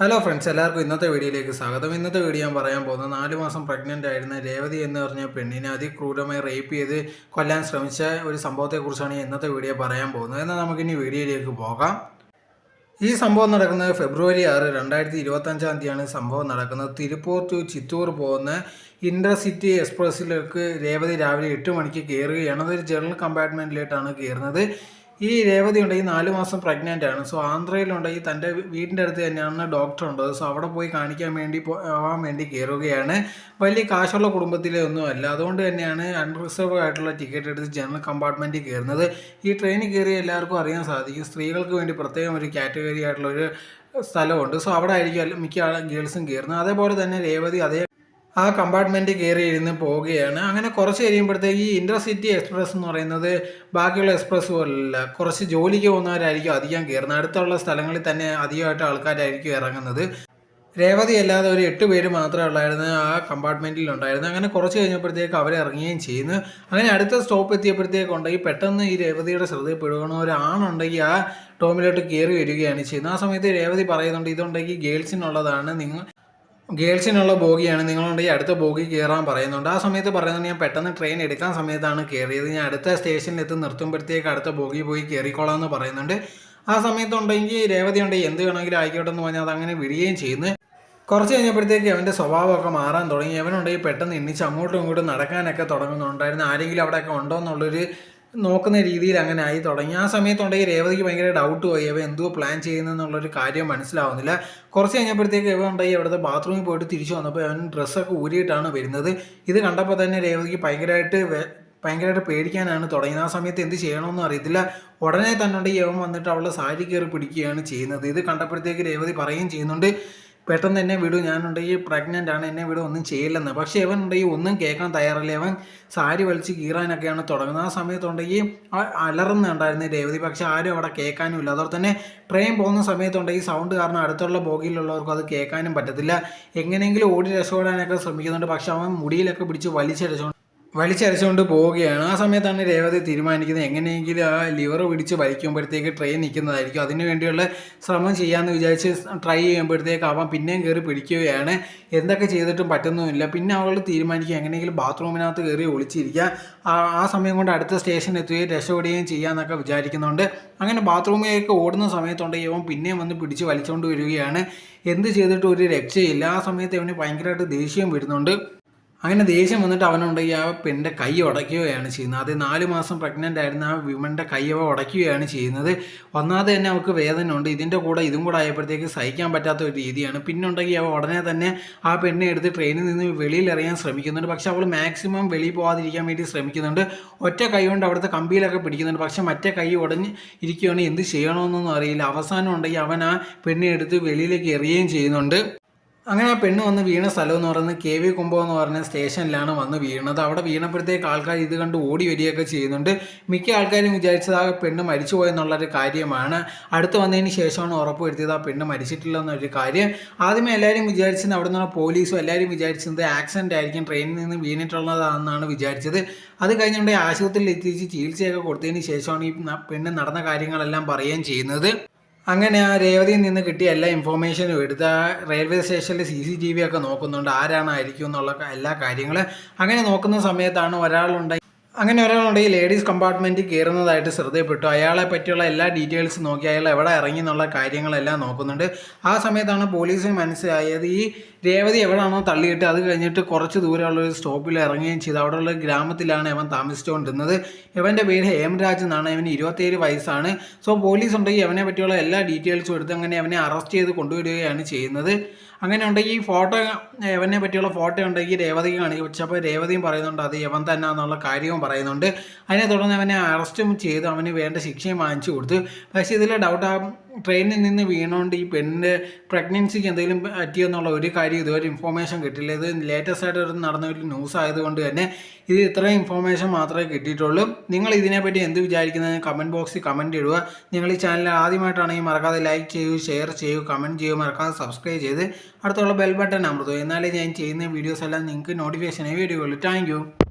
Hello friends എല്ലാവർക്കും ഇന്നത്തെ വീഡിയോയിലേക്ക് സ്വാഗതം. ഇന്നത്തെ വീഡിയോ ഞാൻ പറയാൻ പോകുന്നത് നാല് മാസം പ്രഗ്നന്റ് ആയിരുന്ന രേവതി എന്ന് പറഞ്ഞ പെണ്ണിനെ അതിക്രൂരമായി റേപ്പ് ചെയ്ത് കൊല്ലാൻ ശ്രമിച്ച ഒരു സംഭവത്തെക്കുറിച്ചാണ് ഇന്നത്തെ വീഡിയോ പറയാൻ പോകുന്നത്. എന്നാൽ നമുക്കിനി വീഡിയോയിലേക്ക് പോകാം. ഈ സംഭവം നടക്കുന്നത് ഫെബ്രുവരി ആറ് രണ്ടായിരത്തി ഇരുപത്തഞ്ചാം തീയതിയാണ് സംഭവം നടക്കുന്നത്. തിരുപ്പൂർ ടു ചിത്തൂർ പോകുന്ന ഇന്റർസിറ്റി എക്സ്പ്രസ്സിലേക്ക് രേവതി രാവിലെ എട്ട് മണിക്ക് കയറുകയാണ്. അതൊരു ജനറൽ കമ്പാർട്ട്മെന്റിലേട്ടാണ് കയറുന്നത്. ഈ രേവതി ഈ നാല് മാസം പ്രഗ്നന്റ് ആണ്. സോ ആന്ധ്രയിലുണ്ടെങ്കിൽ തന്റെ വീടിന്റെ അടുത്ത് തന്നെയാണ് ഡോക്ടർ ഉണ്ടത് സോ അവിടെ പോയി കാണിക്കാൻ വേണ്ടി പോവാൻ വേണ്ടി കയറുകയാണ്. വലിയ കാശുള്ള കുടുംബത്തിലെ ഒന്നുമല്ല. അതുകൊണ്ട് തന്നെയാണ് അൺറിസർവ് ആയിട്ടുള്ള ടിക്കറ്റ് എടുത്ത് ജനറൽ കമ്പാർട്ട്മെന്റിൽ കയറുന്നത്. ഈ ട്രെയിനിൽ കയറി എല്ലാവർക്കും അറിയാൻ സാധിക്കും. സ്ത്രീകൾക്ക് വേണ്ടി പ്രത്യേകം ഒരു കാറ്റഗറി ആയിട്ടുള്ള ഒരു സ്ഥലമുണ്ട്. സോ അവിടെ ആയിരിക്കും മിക്ക ഗേൾസും കയറുന്നത്. അതേപോലെ തന്നെ രേവതി അതേ ആ കമ്പാർട്ട്മെന്റ് കയറി ഇരുന്ന് പോവുകയാണ്. അങ്ങനെ കുറച്ച് കഴിയുമ്പോഴത്തേക്ക് ഈ ഇന്റർസിറ്റി എക്സ്പ്രസ് എന്ന് പറയുന്നത് ബാക്കിയുള്ള എക്സ്പ്രസ് പോലല്ല. കുറച്ച് ജോലിക്ക് പോകുന്നവരായിരിക്കും അധികം കയറുന്നത്. അടുത്തുള്ള സ്ഥലങ്ങളിൽ തന്നെ അധികമായിട്ട് ആൾക്കാരായിരിക്കും ഇറങ്ങുന്നത്. രേവതി അല്ലാതെ ഒരു എട്ട് പേര് മാത്രമേ ഉള്ളായിരുന്നു ആ കമ്പാർട്ട്മെന്റിൽ ഉണ്ടായിരുന്നു അങ്ങനെ കുറച്ച് കഴിഞ്ഞപ്പോഴത്തേക്ക് അവർ ഇറങ്ങുകയും ചെയ്യുന്നു. അങ്ങനെ അടുത്ത സ്റ്റോപ്പ് എത്തിയപ്പോഴത്തേക്ക് ഉണ്ടെങ്കിൽ പെട്ടെന്ന് ഈ രേവതിയുടെ ശ്രദ്ധയിൽപ്പെടുകയാണ് ഒരു ആണുണ്ടെങ്കിൽ ആ ടോമിലോട്ട് കയറി വരികയാണ് ചെയ്യുന്നത്. ആ സമയത്ത് രേവതി പറയുന്നുണ്ട് ഇതുണ്ടെങ്കിൽ ഗേൾസിനുള്ളതാണ്. നിങ്ങൾ ഗേൾസിനുള്ള ബോഗിയാണ്. നിങ്ങളുണ്ട് ഈ അടുത്ത ബോഗി കയറാൻ പറയുന്നുണ്ട്. ആ സമയത്ത് പറയുന്നത് ഞാൻ പെട്ടെന്ന് ട്രെയിൻ എടുക്കാൻ സമയത്താണ് കയറിയത് ഞാൻ അടുത്ത സ്റ്റേഷനിൽ എത്തി നിർത്തുമ്പോഴത്തേക്ക് അടുത്ത ബോഗി പോയി കയറിക്കോളാം എന്ന് പറയുന്നുണ്ട്. ആ സമയത്തുണ്ടെങ്കിൽ രേവതി ഉണ്ടെങ്കിൽ എന്ത് വേണമെങ്കിലും ആയിക്കോട്ടെ എന്ന് പറഞ്ഞാൽ അതങ്ങനെ വിടുകയും ചെയ്യുന്നു. കുറച്ച് കഴിഞ്ഞപ്പോഴത്തേക്ക് അവന്റെ സ്വഭാവമൊക്കെ മാറാൻ തുടങ്ങി. അവനുണ്ടെങ്കിൽ പെട്ടെന്ന് എണ്ണിച്ച് അങ്ങോട്ടും ഇങ്ങോട്ടും നടക്കാനൊക്കെ തുടങ്ങുന്നുണ്ടായിരുന്നു. ആരെങ്കിലും അവിടെയൊക്കെ ഉണ്ടോ എന്നുള്ളൊരു നോക്കുന്ന രീതിയിൽ അങ്ങനെ ആയി തുടങ്ങി. ആ സമയത്തുണ്ടെങ്കിൽ രേവതിക്ക് ഭയങ്കര ഡൗട്ട് പോയി. അവ എന്തോ പ്ലാൻ ചെയ്യുന്നതെന്നുള്ളൊരു കാര്യം മനസ്സിലാവുന്നില്ല. കുറച്ച് കഴിഞ്ഞപ്പോഴത്തേക്ക് ഇവ ഉണ്ടായി അവിടുത്തെ ബാത്റൂമിൽ പോയിട്ട് തിരിച്ചു വന്നപ്പോൾ അവൻ ഡ്രസ്സൊക്കെ ഊരിയിട്ടാണ് വരുന്നത്. ഇത് കണ്ടപ്പോൾ തന്നെ രേവതിക്ക് ഭയങ്കരമായിട്ട് ഭയങ്കരമായിട്ട് പേടിക്കാനാണ് തുടങ്ങിയത്. ആ സമയത്ത് എന്ത് ചെയ്യണമെന്ന് അറിയത്തില്ല. ഉടനെ തന്നെ അവൻ വന്നിട്ട് അവളുടെ സാരി കയറി പിടിക്കുകയാണ് ചെയ്യുന്നത്. ഇത് കണ്ടപ്പോഴത്തേക്ക് രേവതി പറയുകയും ചെയ്യുന്നുണ്ട്. പെട്ടെന്ന് എന്നെ വിടൂ. ഞാനുണ്ടെങ്കിൽ പ്രഗ്നന്റ് ആണ് എന്നെ വിടും ഒന്നും ചെയ്യില്ലെന്ന്. പക്ഷേ അവൻ ഉണ്ടെങ്കിൽ ഒന്നും കേൾക്കാൻ തയ്യാറല്ല. അവൻ സാരി വലിച്ച് കീറാനൊക്കെയാണ് തുടങ്ങുന്നത്. ആ സമയത്തുണ്ടെങ്കിൽ അലറുന്നുണ്ടായിരുന്നു രേവതി. പക്ഷേ ആരും അവിടെ കേൾക്കാനും ഇല്ല. അതുപോലെ തന്നെ ട്രെയിൻ പോകുന്ന സമയത്തുണ്ടെങ്കിൽ സൗണ്ട് കാരണം അടുത്തുള്ള ബോഗിയിലുള്ളവർക്ക് അത് കേൾക്കാനും പറ്റത്തില്ല. എങ്ങനെയെങ്കിലും ഓടി രക്ഷപ്പെടാനൊക്കെ ശ്രമിക്കുന്നുണ്ട്. പക്ഷേ അവൻ മുടിയിലൊക്കെ പിടിച്ച് വലിച്ചടിച്ചുകൊണ്ട് വലിച്ചരച്ചുകൊണ്ട് പോവുകയാണ്. ആ സമയത്താണ് രേവതി തീരുമാനിക്കുന്നത്. എങ്ങനെയെങ്കിലും ആ ലിവർ പിടിച്ച് വലിക്കുമ്പോഴത്തേക്ക് ട്രെയിൻ നിൽക്കുന്നതായിരിക്കും. അതിനു വേണ്ടിയുള്ള ശ്രമം ചെയ്യാമെന്ന് വിചാരിച്ച് ട്രൈ ചെയ്യുമ്പോഴത്തേക്ക് അവൻ പിന്നെയും കയറി പിടിക്കുകയാണ്. എന്തൊക്കെ ചെയ്തിട്ടും പറ്റുന്നുമില്ല. പിന്നെ അവൾ തീരുമാനിക്കുക. എങ്ങനെയെങ്കിലും ബാത്റൂമിനകത്ത് കയറി ഒളിച്ചിരിക്കുക. ആ സമയം കൊണ്ട് അടുത്ത സ്റ്റേഷൻ എത്തുകയും രക്ഷപ്പെടുകയും ചെയ്യാമെന്നൊക്കെ വിചാരിക്കുന്നുണ്ട്. അങ്ങനെ ബാത്റൂമിലേക്ക് ഓടുന്ന സമയത്തുണ്ട് അവൻ പിന്നെയും വന്ന് പിടിച്ച് വലിച്ചുകൊണ്ട് വരികയാണ്. എന്ത് ചെയ്തിട്ടും ഒരു രക്ഷയില്ല. ആ സമയത്ത് ഇവന് ഭയങ്കരമായിട്ട് ദേഷ്യം വരുന്നുണ്ട്. അങ്ങനെ ദേഷ്യം വന്നിട്ട് അവനുണ്ടെങ്കിൽ ആ പെണ്ണിന്റെ കൈ ഉടയ്ക്കുകയാണ് ചെയ്യുന്നത്. അത് നാല് മാസം പ്രഗ്നന്റ് ആയിരുന്ന ആ വിമന്റെ കൈ അവ ഉടയ്ക്കുകയാണ് ചെയ്യുന്നത്. ഒന്നാമത് തന്നെ അവൾക്ക് വേദന ഉണ്ട്. ഇതിന്റെ കൂടെ ഇതും കൂടെ ആയപ്പോഴത്തേക്ക് സഹിക്കാൻ പറ്റാത്ത ഒരു രീതിയാണ്. പിന്നെ ഉണ്ടെങ്കിൽ അവ ഉടനെ തന്നെ ആ പെണ്ണെ എടുത്ത് ട്രെയിനിൽ നിന്ന് വെളിയിൽ എറിയാൻ ശ്രമിക്കുന്നുണ്ട്. പക്ഷെ അവൾ മാക്സിമം വെളിയിൽ പോകാതിരിക്കാൻ വേണ്ടി ശ്രമിക്കുന്നുണ്ട്. ഒറ്റ കൈ കൊണ്ട് അവിടുത്തെ കമ്പിയിലൊക്കെ പിടിക്കുന്നുണ്ട്. പക്ഷെ മറ്റേ കൈ ഉടഞ്ഞ് ഇരിക്കുകയാണെങ്കിൽ എന്ത് ചെയ്യണമെന്നൊന്നും അറിയില്ല. അവസാനം ഉണ്ടെങ്കിൽ അവൻ ആ പെണ്ണെ എടുത്ത് വെളിയിലേക്ക് എറിയുകയും ചെയ്യുന്നുണ്ട്. അങ്ങനെ ആ പെണ്ണ് വന്ന് വീണ സ്ഥലം എന്ന് പറയുന്നത് കെ വി കുംഭം എന്ന് പറഞ്ഞ സ്റ്റേഷനിലാണ് വന്ന് വീണത്. അവിടെ വീണപ്പോഴത്തേക്ക് ആൾക്കാർ ഇത് കണ്ട് ഓടി വരികയൊക്കെ ചെയ്യുന്നുണ്ട്. മിക്ക ആൾക്കാരും വിചാരിച്ചത് ആ പെണ്ണ് മരിച്ചുപോയെന്നുള്ളൊരു കാര്യമാണ്. അടുത്ത് വന്നതിന് ശേഷമാണ് ഉറപ്പ് വരുത്തിയത് ആ പെണ്ണ് മരിച്ചിട്ടില്ല എന്നൊരു കാര്യം. ആദ്യമേ എല്ലാവരും വിചാരിച്ചത് അവിടെ നിന്നുള്ള പോലീസും എല്ലാവരും വിചാരിച്ചത് ആക്സിഡന്റ് ആയിരിക്കും. ട്രെയിനിൽ നിന്ന് വീണിട്ടുള്ളതാണെന്നാണ് വിചാരിച്ചത്. അത് കഴിഞ്ഞുകൊണ്ട് ആശുപത്രിയിൽ എത്തിച്ച് ചികിത്സയൊക്കെ കൊടുത്തതിന് ശേഷമാണ് ഈ പെണ്ണ് നടന്ന കാര്യങ്ങളെല്ലാം പറയുകയും ചെയ്യുന്നത്. അങ്ങനെ ആ രേവതിയിൽ നിന്ന് കിട്ടിയ എല്ലാ ഇൻഫോർമേഷനും എടുത്ത് ആ റെയിൽവേ സ്റ്റേഷനിൽ സി സി ടി വി ഒക്കെ നോക്കുന്നുണ്ട്. ആരാണായിരിക്കും എന്നുള്ള എല്ലാ കാര്യങ്ങളും അങ്ങനെ നോക്കുന്ന സമയത്താണ് ഒരാളുണ്ടായി അങ്ങനെ ഒരാളുണ്ടെങ്കിൽ ലേഡീസ് കമ്പാർട്ട്മെന്റിൽ കയറുന്നതായിട്ട് ശ്രദ്ധയപ്പെട്ടു. അയാളെ പറ്റിയുള്ള എല്ലാ ഡീറ്റെയിൽസ് നോക്കി അയാൾ എവിടെ ഇറങ്ങി എന്നുള്ള കാര്യങ്ങളെല്ലാം നോക്കുന്നുണ്ട്. ആ സമയത്താണ് പോലീസിന് മനസ്സിലായത് ഈ രേവതി എവിടാണോ തള്ളിയിട്ട് അത് കഴിഞ്ഞിട്ട് കുറച്ച് ദൂരമുള്ള ഒരു സ്റ്റോപ്പിൽ ഇറങ്ങുകയും ചെയ്തു. അവിടെയുള്ള ഗ്രാമത്തിലാണ് അവൻ താമസിച്ചുകൊണ്ടിരുന്നത്. ഇവന്റെ പേര് ഹേംരാജ് എന്നാണ്. ഇവന് ഇരുപത്തേഴ് വയസ്സാണ്. സോ പോലീസ് ഉണ്ടെങ്കിൽ അവനെ പറ്റിയുള്ള എല്ലാ ഡീറ്റെയിൽസും എടുത്ത് അങ്ങനെ അവനെ അറസ്റ്റ് ചെയ്ത് കൊണ്ടുവരികയാണ് ചെയ്യുന്നത്. അങ്ങനെ ഉണ്ടെങ്കിൽ ഈ ഫോട്ടോ യവനെ പറ്റിയുള്ള ഫോട്ടോ ഉണ്ടെങ്കിൽ രേവതിക്ക് കാണിച്ചപ്പോൾ രേവതിയും പറയുന്നുണ്ട് അത് യവൻ തന്നെ എന്നുള്ള കാര്യവും പറയുന്നുണ്ട്. അതിനെ തുടർന്ന് അവനെ അറസ്റ്റും ചെയ്തു. അവന് വേണ്ട ശിക്ഷയും വാങ്ങിച്ചു കൊടുത്തു. പക്ഷേ ഇതിൽ ഡൗട്ട് ട്രെയിനിൽ നിന്ന് വീണുകൊണ്ട് ഈ പെണ്ണിന്റെ പ്രഗ്നൻസിക്ക് എന്തെങ്കിലും പറ്റിയെന്നുള്ള ഒരു കാര്യം ഇതുവരെ ഇൻഫോർമേഷൻ കിട്ടില്ല ഇത് ലേറ്റസ്റ്റ് ആയിട്ട് നടന്ന ഒരു ന്യൂസ് ആയതുകൊണ്ട് തന്നെ ഇത് ഇത്രയും ഇൻഫോർമേഷൻ മാത്രമേ കിട്ടിയിട്ടുള്ളൂ. നിങ്ങൾ ഇതിനെപ്പറ്റി എന്ത് വിചാരിക്കുന്നത് കമന്റ് ബോക്സിൽ കമന്റ് ഇടുക. നിങ്ങൾ ഈ ചാനൽ ആദ്യമായിട്ടാണെങ്കിൽ മറക്കാതെ ലൈക്ക് ചെയ്യൂ ഷെയർ ചെയ്യൂ കമന്റ് ചെയ്യൂ മറക്കാതെ സബ്സ്ക്രൈബ് ചെയ്ത് അടുത്തുള്ള ബെൽ ബട്ടൺ അമർത്തുക. എന്നാലേ ഞാൻ ചെയ്യുന്ന വീഡിയോസ് എല്ലാം നിങ്ങൾക്ക് നോട്ടിഫിക്കേഷനായി വീഡിയോയുള്ളൂ താങ്ക്